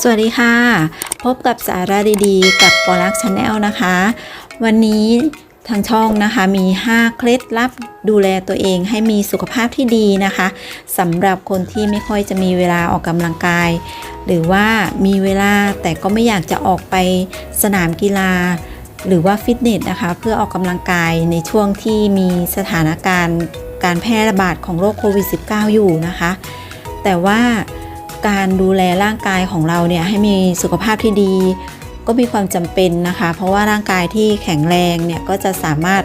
สวัสดีค่ะ พบกับสาระดีๆ กับปอลักชาแนลนะคะ วันนี้ทางช่องนะคะมี 5 เคล็ดลับดูแลตัวเองให้มีสุขภาพที่ดีนะคะสำหรับคนที่ไม่ค่อยจะมีเวลาออกกำลังกาย หรือว่ามีเวลาแต่ก็ไม่อยากจะออกไปสนามกีฬา หรือว่าฟิตเนสนะคะ เพื่อออกกำลังกายในช่วงที่มีสถานการณ์การแพร่ระบาดของโรคโควิด -19 อยู่นะคะ แต่ว่า การดูแลร่างกายของเราเนี่ยให้มีสุขภาพที่ดี ก็มีความจำเป็นนะคะ เพราะว่าร่างกายที่แข็งแรงเนี่ยก็จะสามารถ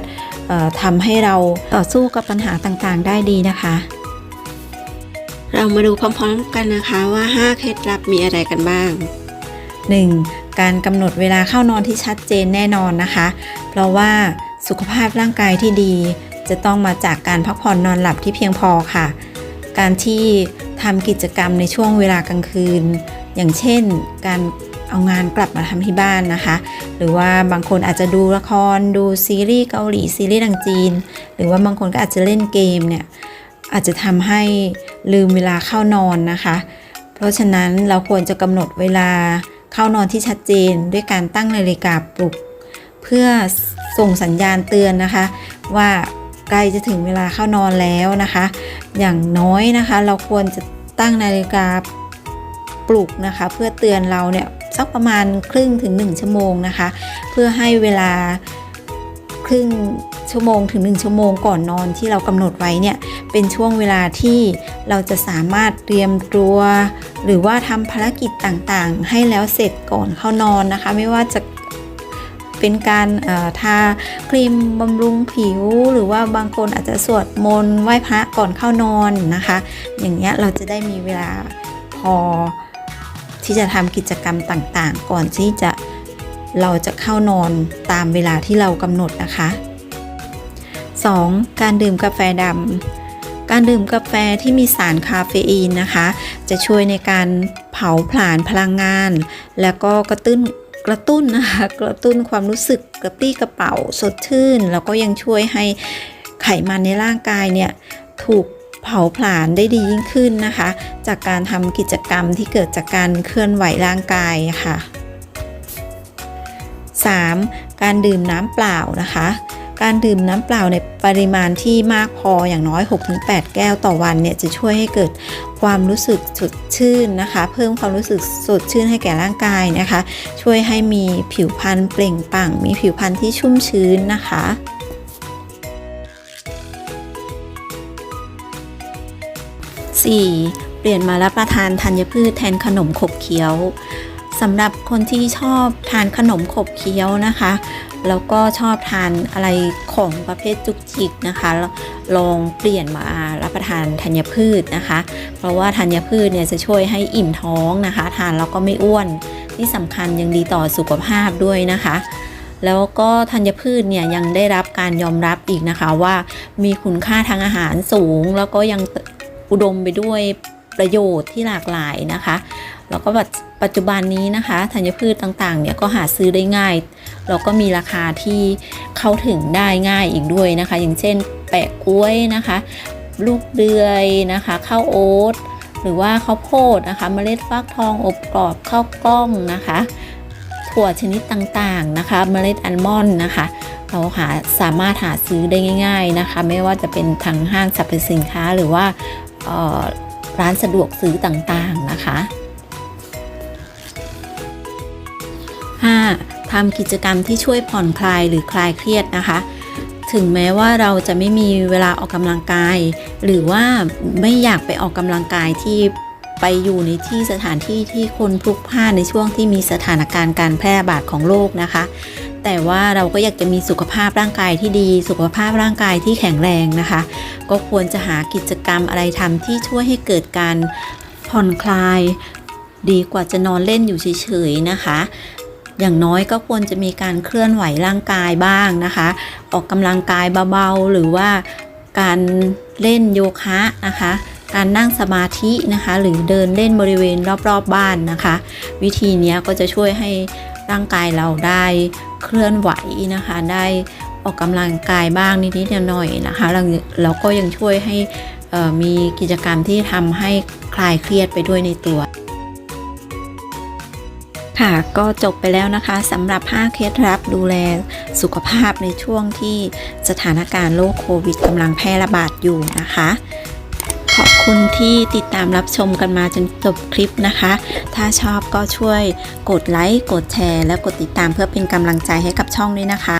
เอ่อทำให้เราต่อสู้กับปัญหาต่างๆ ได้ดีนะคะ เรามาดูพร้อมๆกันนะคะว่า 5 เคล็ดลับมีอะไรกันบ้าง 1. การกำหนดเวลาเข้านอนที่ชัดเจนแน่นอนนะคะ เพราะว่าสุขภาพร่างกายที่ดี จะต้องมาจากการพักผ่อนนอนหลับที่เพียงพอค่ะ การที่ ทำกิจกรรมในช่วงเวลากลางคืน อย่างเช่น การเอางานกลับมาทำที่บ้านนะคะ หรือว่าบางคนอาจจะดูละคร ดูซีรีส์เกาหลีซีรีส์ดังจีน หรือว่าบางคนก็อาจจะเล่นเกมเนี่ยอาจจะทำให้ลืมเวลาเข้านอนนะคะ เพราะฉะนั้นเราควรจะกำหนดเวลาเข้านอนที่ชัดเจน ด้วยการตั้งนาฬิกาปลุก เพื่อส่งสัญญาณเตือนนะคะ ว่า ใกล้จะถึงเวลาเข้านอนแล้วนะคะ อย่างน้อยนะคะ เราควรจะตั้งนาฬิกาปลุกนะคะ เพื่อเตือนเราเนี่ยสักประมาณครึ่งถึง 1 ชั่วโมงนะคะ เพื่อให้เวลาครึ่งชั่วโมงถึง 1 ชั่วโมงก่อนนอนที่เรากำหนดไว้เนี่ยเป็นช่วงเวลาที่เราจะสามารถเตรียมตัวหรือว่าทำภารกิจต่างๆ ให้แล้วเสร็จก่อนเข้านอนนะคะ ไม่ว่าจะ เป็นการทาครีมบำรุงผิว หรือว่าบางคนอาจจะสวดมนต์ไหว้พระก่อนเข้านอนนะคะ อย่างเงี้ยเราจะได้มีเวลาพอที่จะทำกิจกรรมต่างๆ ก่อนที่จะเราจะเข้านอนตามเวลาที่เรากำหนดนะคะ 2. การดื่มกาแฟดำการดื่มกาแฟที่มีสารคาเฟอีนนะคะ จะช่วยในการเผาผลาญพลังงาน แล้วก็กระตุ้น ระตุ้นนะคะกระตุ้นความรู้สึกกระปรี้กระเป๋าสดชื่น แล้วก็ยังช่วยให้ไขมันในร่างกายเนี่ยถูกเผาผลาญได้ดียิ่งขึ้นนะคะ จากการทำกิจกรรมที่เกิดจากการเคลื่อนไหวร่างกายค่ะ 3. การดื่มน้ำเปล่านะคะ การดื่มน้ำเปล่าในปริมาณที่มากพออย่างน้อย 6-8 แก้วต่อวันเนี่ยจะช่วยให้เกิดความรู้สึกสดชื่นนะคะ เพิ่มความรู้สึกสดชื่นให้แก่ร่างกายนะคะ ช่วยให้มีผิวพรรณเปล่งปลั่ง มีผิวพรรณที่ชุ่มชื้นนะคะ 4. เปลี่ยนมารับประทานธัญพืชแทนขนมขบเคี้ยว สำหรับคนที่ชอบทานขนมขบเคี้ยวนะคะ แล้วก็ชอบทานอะไรของประเภทจุกจิกนะคะ ลองเปลี่ยนมารับประทานธัญพืชนะคะ เพราะว่าธัญพืชเนี่ยจะช่วยให้อิ่มท้องนะคะ ทานแล้วก็ไม่อ้วน ที่สำคัญยังดีต่อสุขภาพด้วยนะคะแล้วก็ธัญพืชเนี่ยยังได้รับการยอมรับอีกนะคะว่ามีคุณค่าทางอาหารสูง แล้วก็ยังอุดมไปด้วยประโยชน์ที่หลากหลายนะคะ แล้วก็ปัจจุบันนี้นะคะธัญพืชต่างๆเนี่ยก็หาซื้อได้ง่าย แล้วก็มีราคาที่เข้าถึงได้ง่ายอีกด้วยนะคะ อย่างเช่น แปะกล้วยนะคะ ลูกเดือยนะคะข้าวโอ๊ตหรือว่าข้าวโพดนะคะเมล็ดฟักทองอบกรอบข้าวกล้องนะคะ ถั่วชนิดต่างๆนะคะเมล็ดอัลมอนด์นะคะเราหาสามารถหาซื้อได้ง่าย ๆนะคะ ไม่ว่าจะเป็นทางห้างสรรพสินค้าหรือว่าร้านสะดวกซื้อต่างๆนะคะ 5. ทำกิจกรรมที่ช่วยผ่อนคลายหรือคลายเครียดนะคะ ถึงแม้ว่าเราจะไม่มีเวลาออกกำลังกาย หรือว่าไม่อยากไปออกกำลังกายที่ไปอยู่ในที่สถานที่ที่คนพลุกพล่านในช่วงที่มีสถานการณ์การแพร่ระบาดของโรคนะคะ แต่ว่าเราก็อยากจะมีสุขภาพร่างกายที่ดี สุขภาพร่างกายที่แข็งแรงนะคะ ก็ควรจะหากิจกรรมอะไรทำที่ช่วยให้เกิดการผ่อนคลาย ดีกว่าจะนอนเล่นอยู่เฉยๆนะคะ อย่างน้อยก็ควรจะมีการเคลื่อนไหวร่างกายบ้างนะคะ ออกกำลังกายเบาๆ หรือว่าการเล่นโยคะนะคะ การนั่งสมาธินะคะ หรือเดินเล่นบริเวณรอบๆบบ้านนะคะ วิธีนี้ก็จะช่วยให้ร่างกายเราได้เคลื่อนไหวนะคะ ได้ออกกำลังกายบ้างนิดๆหน่อยๆนะคะแล้วแล้วก็ยังช่วยให้มีกิจกรรมที่ทำให้คลายเครียดไปด้วยในตัว ค่ะก็จบไปแล้วนะคะสำหรับ 5 เคล็ดลับดูแลสุขภาพในช่วงที่สถานการณ์โรคโควิดกำลังแพร่ระบาดอยู่นะคะ ขอบคุณที่ติดตามรับชมกันมาจนจบคลิปนะคะ ถ้าชอบก็ช่วยกดไลค์ กดแชร์ และกดติดตามเพื่อเป็นกำลังใจให้กับช่องด้วยนะคะ